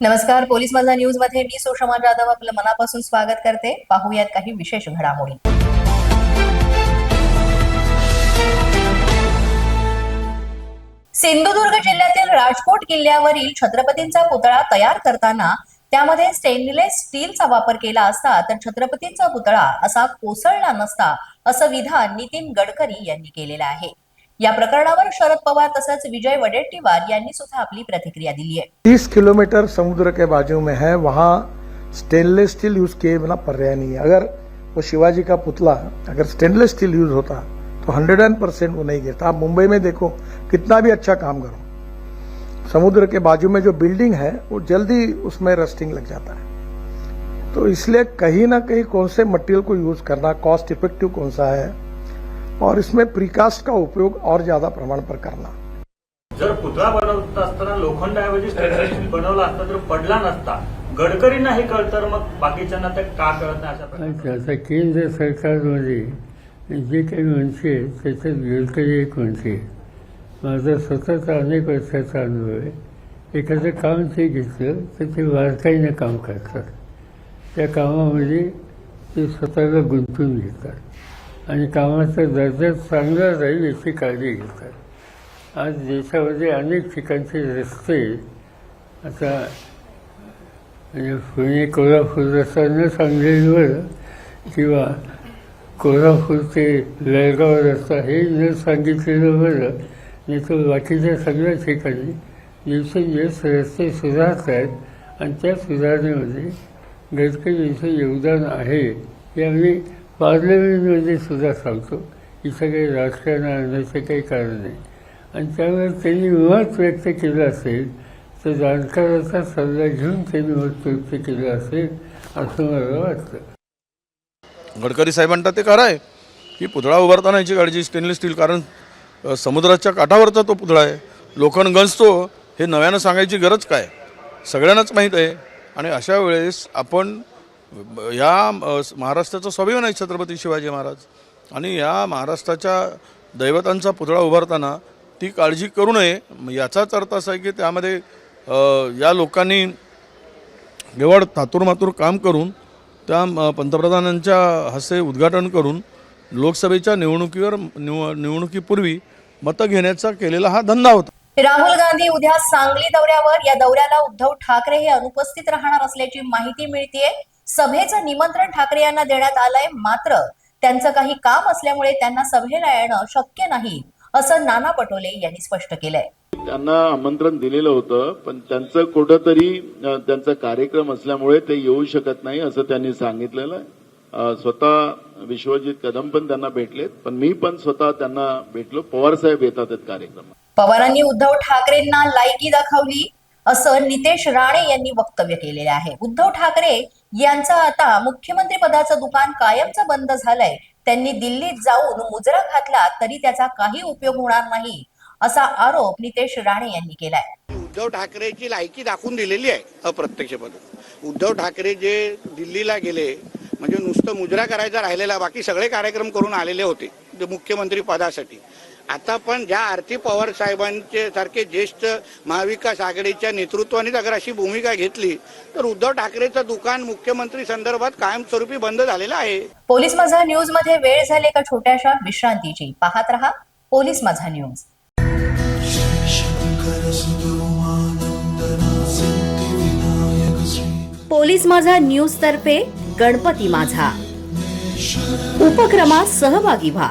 नमस्कार पोलीस माझा न्यूजमध्ये मी सुषमा जाधव आपलं मनापासून स्वागत करते. पाहूयात काही विशेष घडामोडी. सिंधुदुर्ग जिल्ह्यातील राजकोट किल्ल्यावरील छत्रपतींचा पुतळा तयार करताना त्यामध्ये स्टेनलेस स्टीलचा वापर केला असता तर छत्रपतींचा पुतळा असा कोसळला नसता असं विधान नितीन गडकरी यांनी केलेलं आहे. या प्रकरणावर शरद पवार तसंच विजय वडेट्टीवार यांनी सुद्धा आपली प्रतिक्रिया दिली आहे. तीस किलोमीटर समुद्र के बाजू में है, वहाँ स्टेनलेस स्टील यूज़ किए बिना पर्याय नहीं है। अगर वो शिवाजी का पुतला, अगर स्टेनलेस स्टील यूज़ होता तो हंड्रेड एंड परसेंट वो नहीं गिरता। आप मुंबई में देखो, कितना भी अच्छा काम करो, समुद्र के बाजू में जो बिल्डिंग है, वो जल्दी उसमें रस्टिंग लग जाता है। तो इसलिए कहीं ना कहीं कौन से मटेरियल को यूज़ करना कॉस्ट इफ़ेक्टिव कौन सा है और इसमें प्रीकास्ट का उपयोग और ज्यादा प्रमाण पर करना। जर पुतळा बनवत असताना लोखंडाऐवजी बनवला असता तर पडला नसता. गडकरींना हे कळतं तर मग बाकीच्यांना ते का कळत नाही अशा प्रकारे अच्छा आता केंद्र सरकारमध्ये जे काही आहे त्याच्यात गडकरी एक आहे माझा स्वतःचा अनेक वर्षाचा अनुभव आहे. एखादं काम ते घेतलं तर ते वारकाईनं काम करतात. त्या कामामध्ये ते स्वतःला गुंतवून घेतात. आणि कामाचा दर्जा चांगला राहील याची काळजी घेतात. आज देशामध्ये अनेक ठिकाणचे रस्ते आता म्हणजे पुणे कोल्हापूर रस्ता न सांगलीवर किंवा कोल्हापूर ते लळगाव रस्ता हे न सांगितलेलं बरं नाही तर बाकीच्या सगळ्या ठिकाणी दिवसेंदिवस रस्ते सुधारत आहेत आणि त्या सुधारणेमध्ये गडकरींचं योगदान आहे हे आम्ही पार्लमेंटमध्ये सुद्धा सांगतो इथं काही राजकारण आणण्याचं काही कारण नाही. आणि त्यामुळे त्यांनी मत व्यक्त केलं असेल तर जाणकाराचा सल्ला घेऊन त्यांनी मत व्यक्त केलं असेल असं मला वाटतं. गडकरी साहेब म्हणतात ते खरं आहे की पुतळा उभारताना याची काळजी स्टेनलेस स्टील कारण समुद्राच्या काठावरचा तो पुतळा आहे. लोखंड गंजतो हे नव्यानं सांगायची गरज काय? सगळ्यांनाच माहीत आहे. आणि अशा वेळेस आपण या महाराष्ट्राचा स्वाभिमान आहे छत्रपती शिवाजी महाराज. आणि या महाराष्ट्राच्या दैवतांचा पुतळा उभारताना ती काळजी करू नये. याचाच अर्थ असा आहे की त्यामध्ये या लोकांनी केवळ तातूरमातूर काम करून त्या पंतप्रधानांच्या हस्ते उद्घाटन करून लोकसभेच्या निवडणुकीवर निव निवडणुकीपूर्वी मतं घेण्याचा केलेला हा धंदा होता. राहुल गांधी उद्या सांगली दौऱ्यावर या दौऱ्याला उद्धव ठाकरे हे अनुपस्थित राहणार असल्याची माहिती मिळतीये. सभेचं निमंत्रण ठाकरे यांना देण्यात आलंय. मात्र त्यांचं काही काम असल्यामुळे त्यांना सभेला येणं शक्य नाही असं नाना पटोले यांनी स्पष्ट केलंय. त्यांना आमंत्रण दिलेलं होतं पण त्यांचं कुठंतरी त्यांचा कार्यक्रम असल्यामुळे ते येऊ शकत नाही असं त्यांनी सांगितलेलं आहे. स्वतः विश्वजित कदम पण त्यांना भेटलेत पण मी पण स्वतः त्यांना भेटलो. पवार साहेब येतात आहेत कार्यक्रमात. पवारांनी उद्धव ठाकरेंना लायकी दाखवली असं नितेश राणे यांनी वक्तव्य केलेले आहे. उद्धव ठाकरे यांचं आता मुख्यमंत्री पदाचं दुकान कायमचं बंद झालंय. त्यांनी दिल्लीत जाऊन मुजरा घातला तरी त्याचा काही उपयोग होणार नाही असा आरोप नितेश राणे यांनी केलाय. उद्धव ठाकरेची लायकी दाखवून दिलेली आहे अप्रत्यक्षपणे. उद्धव ठाकरे जे दिल्लीला गेले म्हणजे नुसतं मुजरा करायचा राहिलेला बाकी सगळे कार्यक्रम करून आलेले होते मुख्यमंत्री पदासाठी. आता पण ज्या आरती पवार साहेबांचे सारखे ज्येष्ठ महाविकास आघाडीच्या नेतृत्वाने अगर अशी भूमिका घेतली तर उद्धव ठाकरेचं दुकान मुख्यमंत्री संदर्भात कायमस्वरूपी बंद झालेलं आहे. पोलीस माझा न्यूजमध्ये वेळ झाले का छोट्याशा विश्रांतीची? पाहत रहा पोलीस माझा न्यूज. पोलीस माझा न्यूज तर्फे गणपती माझा. उपक्रमात सहभागी व्हा.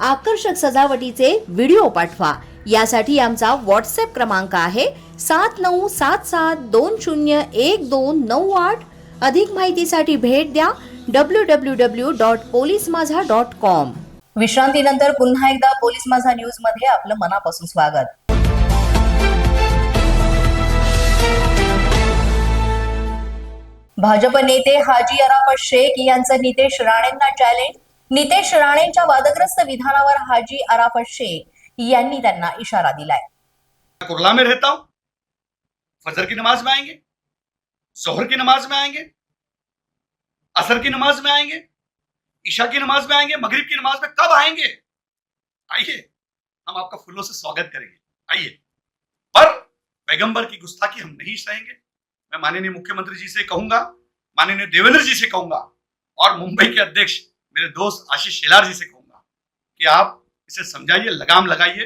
आकर्षक सजावटीचे व्हिडिओ पाठवा. यासाठी आमचा व्हॉट्सअप क्रमांक आहे सात नऊ सात सात दोन शून्य एक दोन नऊ आठ. अधिक माहितीसाठी भेट द्या W W W dot police Majha dot com विश्रांतीनंतर पुन्हा एकदा पोलीस माझा न्यूजमध्ये आपलं मनापासून स्वागत. भाजप नेते हाजी अराफत शेख यांचं नितेश राणेंना चॅलेंज नितेश राणेंच्या वादग्रस्त विधानावर हाजी अराफत शेख यांनी त्यांना इशारा दिलाय. कुरला में रहता हूँ, फजर की नमाज़ में आएँगे जोहर की नमाज़ में आएँगे, असर की नमाज़ में आएँगे, ईशा की नमाज़ में आएँगे, मगरिब की नमाज़ में कब आएँगे? आइए, हम आपका फूलों से स्वागत करेंगे। आइए, पर पैगंबर की गुस्ताखी हम नहीं सहेंगे मैं माननीय मुख्यमंत्री जी से कहूँगा, माननीय देवेंद्र जी से कहूँगा, और मुंबई के अध्यक्ष मेरे दोस्त आशीष शेलार जी से कहूंगा कि आप इसे समझाइए लगाम लगाइए।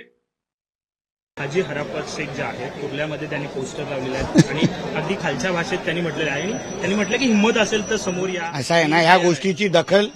हाजी हरापत शेख जे आहेत कुर्ल्यामध्ये त्यांनी पोस्टर लावलेले आहेत आणि अगदी खालच्या भाषेत त्यांनी म्हटलेलं आहे. आणि त्यांनी म्हटलं की हिंमत असेल तर समोर या. असं आहे ना ह्या गोष्टीची दखल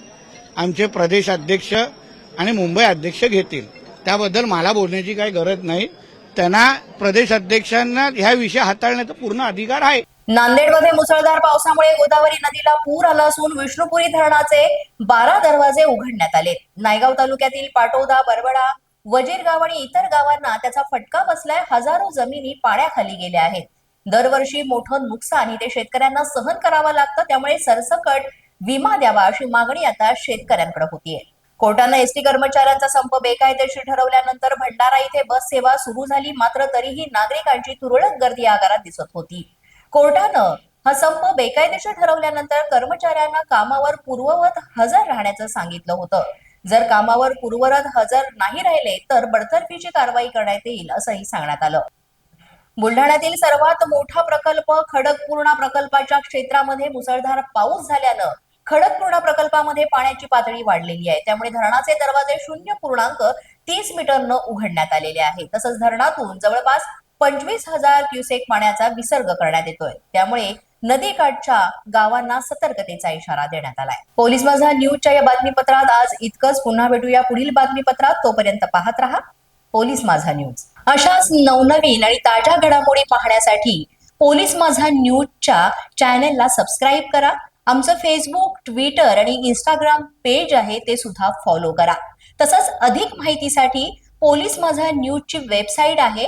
आमचे प्रदेश अध्यक्ष आणि मुंबई अध्यक्ष घेतील. त्याबद्दल मला बोलण्याची काही गरज नाही. त्यांना प्रदेश अध्यक्षांना ह्या विषय हाताळण्याचा पूर्ण अधिकार आहे. नांदेडमध्ये मुसळधार पावसामुळे गोदावरी नदीला पूर आला असून विष्णुपुरी धरणाचे बारा दरवाजे उघडण्यात आले. नायगाव तालुक्यातील पाटोदा बरबडा वजीरगाव आणि इतर गावांना त्याचा फटका बसलाय. हजारो जमिनी पाण्याखाली गेल्या आहेत. दरवर्षी मोठं नुकसान हे ते शेतकऱ्यांना सहन करावं लागतं त्यामुळे सरसकट विमा द्यावा अशी मागणी आता शेतकऱ्यांकडे होतीये. कोर्टानं एसटी कर्मचाऱ्यांचा संप बेकायदेशीर ठरवल्यानंतर भंडारा इथे बस सेवा सुरू झाली मात्र तरीही नागरिकांची तुरळक गर्दी आगारात दिसत होती. कोर्टानं हा संप बेकायदेशीर ठरवल्यानंतर कर्मचाऱ्यांना कामावर पूर्ववत हजर राहण्याचं सांगितलं होतं. जर कामावर पूर्ववत हजर नाही राहिले तर बडतर्फीची कारवाई करण्यात येईल असंही सांगण्यात आलं. बुलढाण्यातील सर्वात मोठा प्रकल्प खडकपूर्णा प्रकल्पाच्या क्षेत्रामध्ये मुसळधार पाऊस झाल्यानं खडकपूर्णा प्रकल्पामध्ये पाण्याची पातळी वाढलेली आहे. त्यामुळे धरणाचे दरवाजे शून्य पूर्णांक तीस मीटरनं उघडण्यात आलेले आहे. तसंच धरणातून जवळपास पंचवीस हजार क्युसेक पाण्याचा विसर्ग करण्यात येतोय. त्यामुळे नदीकाठच्या गावांना सतर्कतेचा इशारा देण्यात आलाय. पोलीस माझा न्यूजच्या या बातमीपत्रात आज इतकंच. पुन्हा भेटूया पुढील बातमीपत्रात. तोपर्यंत पाहत राहा. पोलीस माझा न्यूज. अशाच नवनवीन आणि ताज्या घडामोडी पाहण्यासाठी पोलीस माझा न्यूजच्या चॅनेलला सबस्क्राईब करा. आमचं फेसबुक ट्विटर आणि इंस्टाग्राम पेज आहे ते सुद्धा फॉलो करा. तसंच अधिक माहितीसाठी पोलीस माझा न्यूजची वेबसाईट आहे.